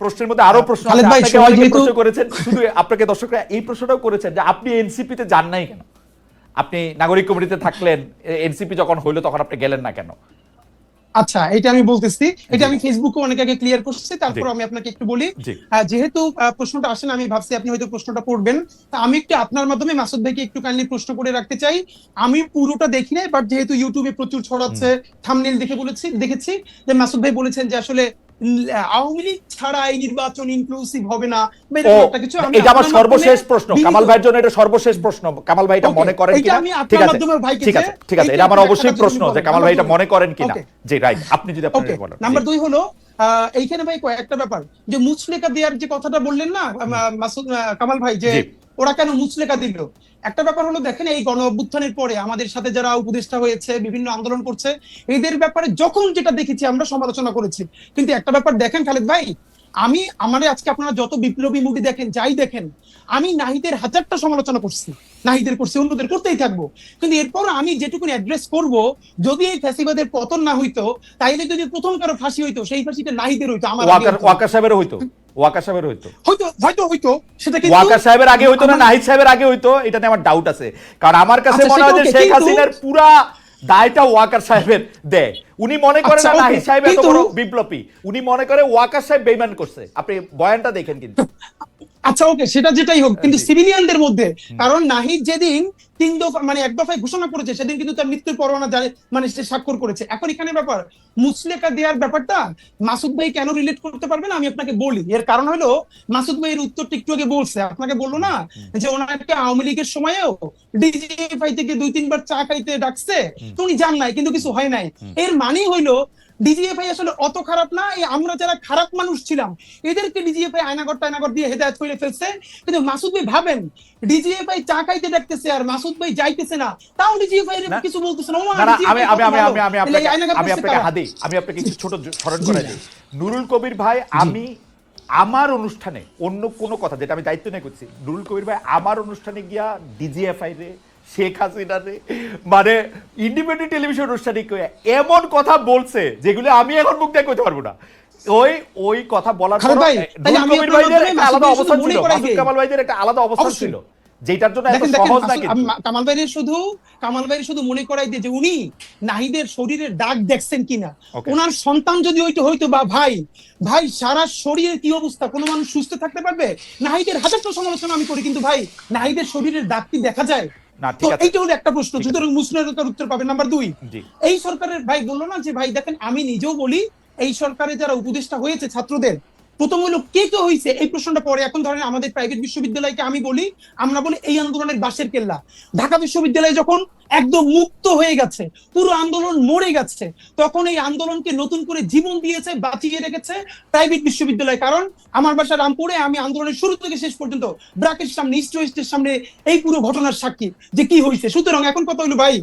প্রশ্নের মধ্যে আরও প্রশ্ন খালেদ ভাই, অনেকে যেহেতু- করেছেন শুধু আপনাকে দর্শকরা এই প্রশ্নটাও করেছেন যে আপনি এনসিপি তে যান নাই কেন? আপনি নাগরিক কমিটিতে থাকলেন এনসিপি যখন হইল তখন আপনি গেলেন না কেন? আচ্ছা এটা আমি বলতেছি। এটা আমি ফেসবুকে অনেক আগে ক্লিয়ার করছি তারপর আমি আপনাকে একটু বলি। যেহেতু প্রশ্নটা আসেন আমি ভাবছি আপনি হয়তো প্রশ্নটা করবেন। তা আমি একটু আপনার মাধ্যমে মাসুদ ভাইকে একটু কাইন্ডলি প্রশ্ন করে রাখতে চাই। আমি পুরোটা দেখি নাই বাট যেহেতু ইউটিউবে প্রচুর ছড়াচ্ছে থামনেল দেখে বলেছি দেখেছি যে মাসুদ ভাই বলেছেন যে আসলে আওয়ামী লীগ ছাড়া এই নির্বাচন ইনক্লুসিভ হবে না। কিছু এটা আমার সর্বশেষ প্রশ্ন। কামাল ভাইয়ের জন্য এটা সর্বশেষ প্রশ্ন। কামাল ভাই এটা মনে করেন কিনা? ঠিক আছে ঠিক আছে ঠিক আছে এটা আমার অবশ্যই প্রশ্ন যে কামাল ভাই এটা মনে করেন কিনা. জি রাইট আপনি যদি আপনার বলেন। নাম্বার দুই হলো আহ, এইখানে ভাই কয়েকটা ব্যাপার। যে মুচলেকা দেওয়ার যে কথাটা বললেন না মাসুদ কামাল ভাই যে। ওরা কেন মুচলেকা দিল? একটা ব্যাপার হলো দেখেন এই গণ অভ্যুত্থানের পরে আমাদের সাথে যারা উপদেষ্টা হয়েছে বিভিন্ন আন্দোলন করছে এদের ব্যাপারে যখন যেটা দেখেছি আমরা সমালোচনা করেছি। কিন্তু একটা ব্যাপার দেখেন খালেদ ভাই আমি আমাদের আজকে আপনারা যত বিপ্লবী মুভি দেখেন যাই দেখেন আমি নাহিদের হাজারটা সমালোচনা করছি। নাহিদের করছি অন্যদের করতেই থাকব। কিন্তু এরপর আমি যেটুকুনি অ্যাড্রেস করব যদি এই ফ্যাসিবাদের পতন না হইতো তাইলে যদি প্রথম কারও ফাঁসি হইতো সেই ফাঁসিটা নাহিদের হইতো আমার। ওয়াকার সাহেবের হইতো। ওয়াকার সাহেবের হইতো। হয়তো হয়তো হইতো। সেটা কিন্তু ওয়াকার সাহেবের আগে হইতো না নাহিদ সাহেবের আগে হইতো এটা নিয়ে আমার ডাউট আছে। কারণ আমার কাছে আচ্ছা, মনে হয় যে শেখ হাসিনার পুরা দায়টা ওয়াকার সাহেবের দেয়। উনি মনে করেন আচ্ছা, না নাহিদ সাহেব এত বড় বিপ্লবী। উনি মনে করে ওয়াকার সাহেব বেইমান করছে। আপনি বয়ানটা দেখেন কিন্তু। আচ্ছা ওকে সেটা যেটাই হোক কিন্তু। সিভিলিয়ানদের মধ্যে। কারণ নাহিদ যেদিন তিন দফা মানে এক দফায় ঘোষণা করেছে সেদিন কিন্তু তার মৃত্যুর পরোয়ানা জারি মানে সে স্বাক্ষর করেছে। এখন এখানে ব্যাপার মুসলেকা দেওয়ার ব্যাপারটা মাসুদ ভাই কেন রিলেট করতে পারবে না আমি আপনাকে বলি। এর কারণ হলো মাসুদ ভাই এর উত্তরটা একটু আগে বলছে। আপনাকে বলল না যে ওনাকে আওয়ামী লীগের সময়েও ডিজিএফআই থেকে দুই তিনবার চা খাইতে ডাকছে তো উনি যান নাই কিন্তু কিছু হয় নাই। এর মানে হইল ডিজিএফআই আসলে অত খারাপ না এই আমরা যারা খারাপ মানুষ ছিলাম এদেরকে ডিজিএফআই আয়নাগর টায়নাগর দিয়ে হেদায়ত করে ফেলছে। কিন্তু মাসুদ ভাই ভাবেন ডিজিএফআই চা খাইতে ডাকতেছে আর মাসুদ ভাই যাইতেছে না তাও ডিজিএফআই না। কিছু বলতেছে না। আমি আমি আমি আমি আমি আপনাকে আমি আপনাকে হাদি আমি আপনাকে কিছু ছোট স্মরণ করে দিই। নুরুল কবির ভাই আমি আমার অনুষ্ঠানে অন্য কোনো কথা যেটা আমি দায়িত্ব নিয়ে করছি নুরুল কবির ভাই আমার অনুষ্ঠানে গিয়া ডিজিএফআই রে শেখ হাসিনা রে। মানে ইন্ডিপেন্ডেন্ট টেলিভিশন অনুষ্ঠানে এমন কথা বলছে যেগুলো আমি এখন মুখ দিয়ে কইতে পারব না। ওই ওই কথা বলার আলাদা অবস্থান ছিল। কামাল ভাইদের একটা আলাদা অবস্থান ছিল যেটার জন্য এত সহজ না কিন্তু কামাল ভাইয়ের শুধু কামাল ভাইয়ের শুধু মনে করাই দিয়ে যে উনি নাহিদের শরীরের দাগ দেখছেন কিনা। ওনার সন্তান যদি ওইটা হইতো বা ভাই ভাই সারা শরীরের কি অবস্থা? কোনো মানুষ সুস্থ থাকতে পারবে? নাহিদের হাজারটা সমালোচনা আমি করি কিন্তু ভাই নাহিদের শরীরের দাগ কি দেখা যায়? না ঠিক আছে। এইটা হলো একটা প্রশ্ন। সুতরাং মুসলিমের উত্তর পাবে। নাম্বার দুই এই সরকারের ভাই বলল না যে ভাই দেখেন আমি নিজেও বলি এই সরকারে যারা উপদেষ্টা হয়েছে ছাত্রদের প্রথম হলো কে কে হয়েছে এই প্রশ্নটা পরে এখন ধরেন আমাদের প্রাইভেট বিশ্ববিদ্যালয়কে আমি বলি, আমরা বলি এই আন্দোলনের বাসের কেল্লা। ঢাকা বিশ্ববিদ্যালয় যখন একদম মুক্ত হয়ে গেছে, পুরো আন্দোলন মরে গেছে, তখন এই আন্দোলনকে নতুন করে জীবন দিয়েছে, বাঁচিয়ে রেখেছে প্রাইভেট বিশ্ববিদ্যালয়। কারণ আমার বাসা রামপুরে, আমি আন্দোলনের শুরু থেকে শেষ পর্যন্ত ব্রাকের সামনে, ইস্ট ওয়েস্টের সামনে এই পুরো ঘটনার সাক্ষী যে কি হয়েছে সুতরাং এখন কথা হলো ভাই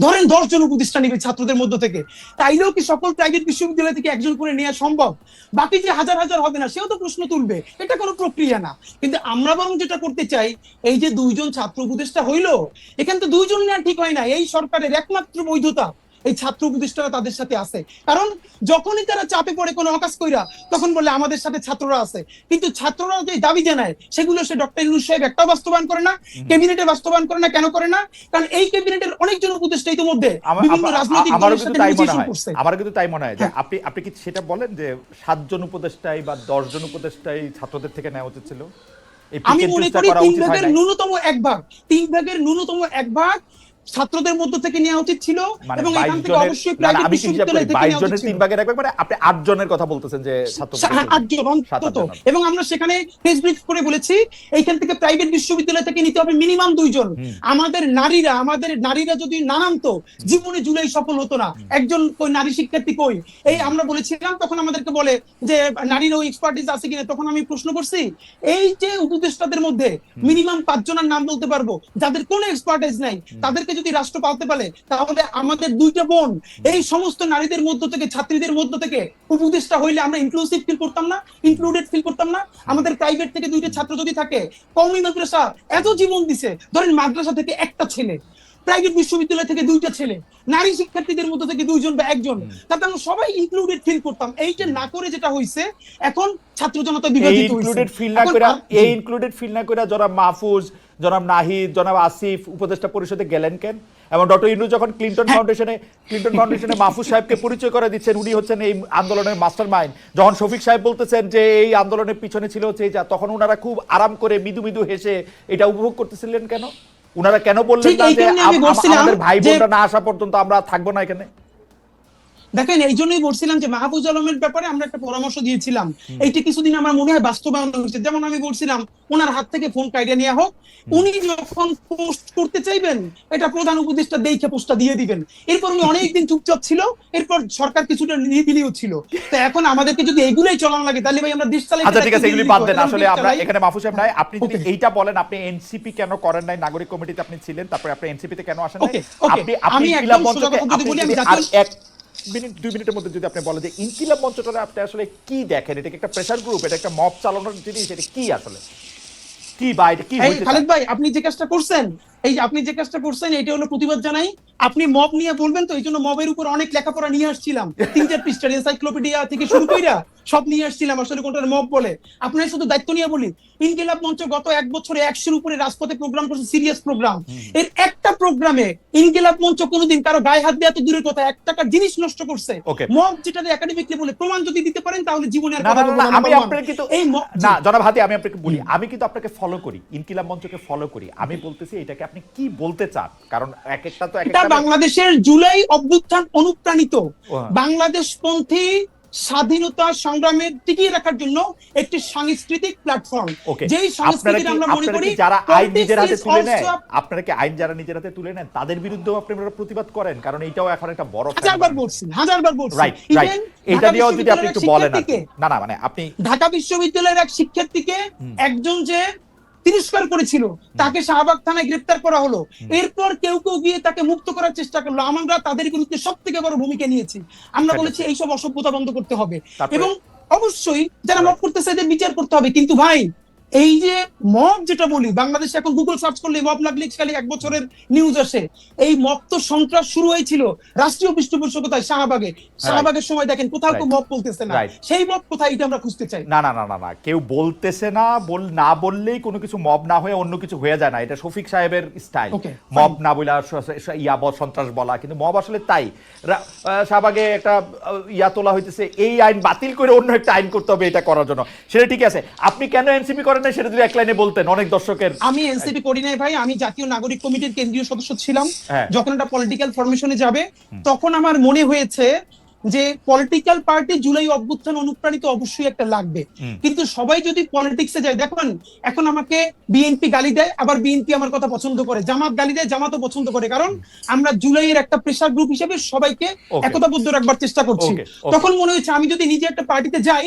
ধরেন দশ জন উপদেষ্টা ছাত্রদের মধ্য থেকে। তাইলেও কি সকল প্রাইভেট বিশ্ববিদ্যালয় থেকে একজন করে নেওয়া সম্ভব? বাকি যে হাজার হাজার হবে না, সেও তো প্রশ্ন তুলবে। এটা কোনো প্রক্রিয়া না। কিন্তু আমরা বরং যেটা করতে চাই, এই যে দুইজন ছাত্র উপদেষ্টা হইল, এখানে তো দুইজন নেওয়া ঠিক হয় না। এই সরকারের একমাত্র বৈধতা। এই ছাত্র উপদেষ্টারা তাদের সাথে আছে। কারণ যখনই তারা চাপে পড়ে কোনো অকাজ কইরা তখন বলে আমাদের সাথে ছাত্ররা আছে। কিন্তু ছাত্ররা যে দাবি জানায় সেগুলো সে ডক্টর ইউনুস সাহেব একটাও বাস্তবায়ন করে না ক্যাবিনেটে বাস্তবায়ন করে না কেন করে না? কারণ এই ক্যাবিনেটের অনেকজন উপদেষ্টা ইতিমধ্যে বিভিন্ন রাজনৈতিক দলের কিন্তু সাথে তাই মনে হয়। করছে। আমারও কিন্তু তাই মনে হয় যে হ্যাঁ। আপনি আপনি কি সেটা বলেন যে সাতজন উপদেষ্টাই বা দশজন উপদেষ্টাই ছাত্রদের থেকে নেওয়া উচিত ছিল? আমি মনে করি তিন ভাগের ন্যূনতম এক ভাগ। তিন ভাগের ন্যূনতম এক ভাগ ছাত্রদের মধ্য থেকে নেওয়া উচিত ছিল মানে এবং এখান থেকে অবশ্যই প্রাইভেট বিশ্ববিদ্যালয় থেকে নেওয়া জনের উচিত তিন ছিল। ভাগের এক ভাগ মানে আপনি আট জনের কথা বলতেছেন যে ছাত্র সা- উপদেষ্টা। আটজন অন্তত এবং আমরা সেখানে প্রেস ব্রিফ করে বলেছি এইখান থেকে প্রাইভেট বিশ্ববিদ্যালয় থেকে নিতে হবে মিনিমাম দুইজন। আমাদের নারীরা আমাদের নারীরা যদি না নামতো জীবনে জুলাই সফল হতো না। একজন কই নারী শিক্ষার্থী কই? এই আমরা বলেছিলাম তখন আমাদেরকে বলে যে নারীর ওই এক্সপার্টিস আছে কিনা তখন আমি প্রশ্ন করছি এই যে উপদেষ্টাদের মধ্যে মিনিমাম পাঁচজনের নাম বলতে পারব যাদের কোনো এক্সপার্টাইজ নাই তাদেরকে যদি রাষ্ট্র পালতে পারে তাহলে আমাদের দুইটা বোন এই সমস্ত নারীদের মধ্য থেকে ছাত্রীদের মধ্য থেকে উপদেষ্টা হইলে আমরা ইনক্লুসিভ ফিল করতাম না ইনক্লুডেড ফিল করতাম না। আমাদের প্রাইভেট থেকে দুইটা ছাত্র যদি থাকে কওমি মাদ্রাসা এত জীবন দিছে ধরেন মাদ্রাসা থেকে একটা ছেলে প্রাইভেট বিশ্ববিদ্যালয় থেকে দুইটা ছেলে নারী শিক্ষার্থীদের মধ্যে থেকে দুইজন বা একজন তাতে আমরা সবাই ইনক্লুডেড ফিল করতাম। এইটা না করে যেটা হয়েছে এখন ছাত্র জনতা বিভাজিত হয়েছে ইনক্লুডেড ফিল না করে এই ইনক্লুডেড ফিল না করে জনাব মাহফুজ জনাব নাহিদ জনাব আসিফ উপদেষ্টা পরিষদে গেলেন কেন? এবং ডক্টর ইনু যখন ক্লিন্টন ফাউন্ডেশনে ক্লিন্টন ফাউন্ডেশনে মাহফুজ সাহেবকে পরিচয় করে দিচ্ছেন উনি হচ্ছেন এই আন্দোলনের মাস্টার মাইন্ড যখন শফিক সাহেব বলতেছেন যে এই আন্দোলনের পিছনে ছিল হচ্ছে যা তখন ওনারা খুব আরাম করে মৃদু মৃদু হেসে এটা উপভোগ করতেছিলেন কেন? ওনারা কেন বললেন না যে আমাদের ভাই বোনরা না আসা পর্যন্ত আমরা থাকব না এখানে? দেখেন এই জন্যই বলছিলাম যে মাহবুজ আলমের ব্যাপারে আমরা একটা পরামর্শ দিয়েছিলাম। এইটা কিছুদিন আমার মনে হয় বাস্তবায়ন হয়েছে। যেমন আমি বলছিলাম ওনার হাত থেকে ফোন কাইডে নেওয়া হোক। উনি যখন পোস্ট করতে চাইবেন এটা প্রধান উপদেষ্টা দেখে পোস্টটা দিয়ে দিবেন। এরপর উনি অনেকদিন চুপচাপ ছিল এরপর সরকার কিছুটা নিরিবিলিও ছিল। তো এখন আমাদেরকে যদি এগুলোই চলানো লাগে তাহলে ভাই আমরা দেশ চালাই আচ্ছা ঠিক আছে এগুলি বাদ দেন। আসলে আমরা এখানে মাহফুজ সাহেব নাই। আপনি যদি. এইটা বলেন আপনি এনসিপি কেন করেন নাই? নাগরিক কমিটিতে আপনি ছিলেন তারপরে আপনি এনসিপি তে কেন আসেন. আপনি আপনি আমি একদম সোজা কথা যদি বলি, আমি জাতীয়- মিনিট দুই মিনিটের মধ্যে যদি আপনি বলেন যে ইনকিলাব মঞ্চটা আপনি আসলে কি দেখেন? এটা একটা প্রেশার গ্রুপ এটা একটা মব চালানোর জিনিস? এটা কি আসলে? কি বা এটা কি খালেদ ভাই আপনি যে কাজটা করছেন এই যে আপনি যে কাজটা করছেন এটা হলো প্রতিবাদ জানাই। আপনি মব নিয়ে বলবেন তো এই জন্য মবের উপর অনেক লেখাপড়া নিয়ে আসছিলাম। তিন চার পৃষ্ঠার এনসাইক্লোপিডিয়া থেকে শুরু কইরা সব নিয়ে আসছিলাম আসলে কোনটা মব বলে। আপনার শুধু দায়িত্ব নিয়ে বলি ইনকিলাব মঞ্চ গত এক বছরে একশোর উপরে রাজপথে প্রোগ্রাম করছে সিরিয়াস প্রোগ্রাম এর একটা প্রোগ্রামে ইনকিলাব মঞ্চ কোনোদিন কারও গায়ে হাত দেওয়া তো দূরের কথা এক টাকার জিনিস নষ্ট করছে। মব যেটা একাডেমিক বলে প্রমাণ যদি দিতে পারেন তাহলে জীবনে আর না কথা বলব না, না আমি। আপনার কিন্তু এই না জনাব হাতি আমি আপনাকে বলি আমি কিন্তু আপনাকে ফলো করি ইনকিলাব মঞ্চকে ফলো করি। আমি বলতেছি এটাকে আপনি কি বলতে চান? কারণ এক একটা তো একটা বাংলাদেশের জুলাই অভ্যুত্থান অনুপ্রাণিত। বাংলাদেশপন্থী স্বাধীনতা সংগ্রামের টিকিয়ে রাখার জন্য একটি সাংস্কৃতিক প্ল্যাটফর্ম যেই আপনারা সংস্কৃতি আমরা মনে করি যারা আইন নিজের হাতে তুলে নেয়? আপনারা কি আইন যারা নিজের হাতে তুলে নেন তাদের বিরুদ্ধেও আপনারা প্রতিবাদ করেন কারণ এটাও এখন একটা বড় হাজারবার বলছি হাজারবার বলছি। রাইট রাইট এটা দিয়েও যদি আপনি একটু বলেন না না মানে আপনি ঢাকা বিশ্ববিদ্যালয়ের এক শিক্ষার্থীকে একজন যে তিরস্কার করেছিল। তাকে শাহবাগ থানায় গ্রেপ্তার করা হলো। এরপর কেউ কেউ গিয়ে তাকে মুক্ত করার চেষ্টা করল। আমরা তাদের বিরুদ্ধে সব থেকে বড় ভূমিকা নিয়েছি। আমরা বলেছি এইসব অসভ্যতা বন্ধ করতে হবে। এবং অবশ্যই যারা মত করতেছে এদের বিচার করতে হবে। কিন্তু ভাই এই যে মব যেটা বলি বাংলাদেশে এখন গুগল সার্চ করলে মব লাগলে খালি এক বছরের নিউজ আসে। এই মব তো সন্ত্রাস শুরু হয়েছিল রাষ্ট্রীয় পৃষ্ঠপোষকতায় শাহবাগে। শাহবাগের সময় দেখেন কোথাও তো Right. মব বলতেছে না। সেই মব কোথায় এটা আমরা খুঁজতে চাই? না না না না না। কেউ বলতেছে না বল না বললেই কোনো কিছু মব না হয়ে অন্য কিছু হয়ে যায় না। এটা শফিক সাহেবের স্টাইল মব না বলে ইয়া বল সন্ত্রাস বলা। কিন্তু মব আসলে তাই। শাহবাগে একটা ইয়া তোলা হইতেছে এই আইন বাতিল করে অন্য একটা আইন করতে হবে এটা করার জন্য। সেটা ঠিক আছে। আপনি কেন এনসিপি করেন না সেটা যদি এক লাইনে বলতেন অনেক দর্শকের। আমি এনসিপি করি নাই ভাই আমি জাতীয় নাগরিক কমিটির কেন্দ্রীয় সদস্য ছিলাম। হ্যাঁ। যখন একটা পলিটিক্যাল ফরমেশনে যাবে তখন আমার মনে হয়েছে যে পলিটিক্যাল পার্টি জুলাই অভ্যুত্থান অনুপ্রাণিত অবশ্যই একটা লাগবে। কিন্তু সবাই যদি পলিটিক্সে যায় দেখুন এখন আমাকে বিএনপি গালি দেয় আবার বিএনপি আমার কথা পছন্দ করে। জামাত গালি দেয় জামাতও পছন্দ করে। কারণ আমরা জুলাইয়ের একটা প্রেসার গ্রুপ হিসেবে সবাইকে. একতাবদ্ধ রাখবার চেষ্টা করছি. তখন মনে হয়েছে আমি যদি নিজে একটা পার্টিতে যাই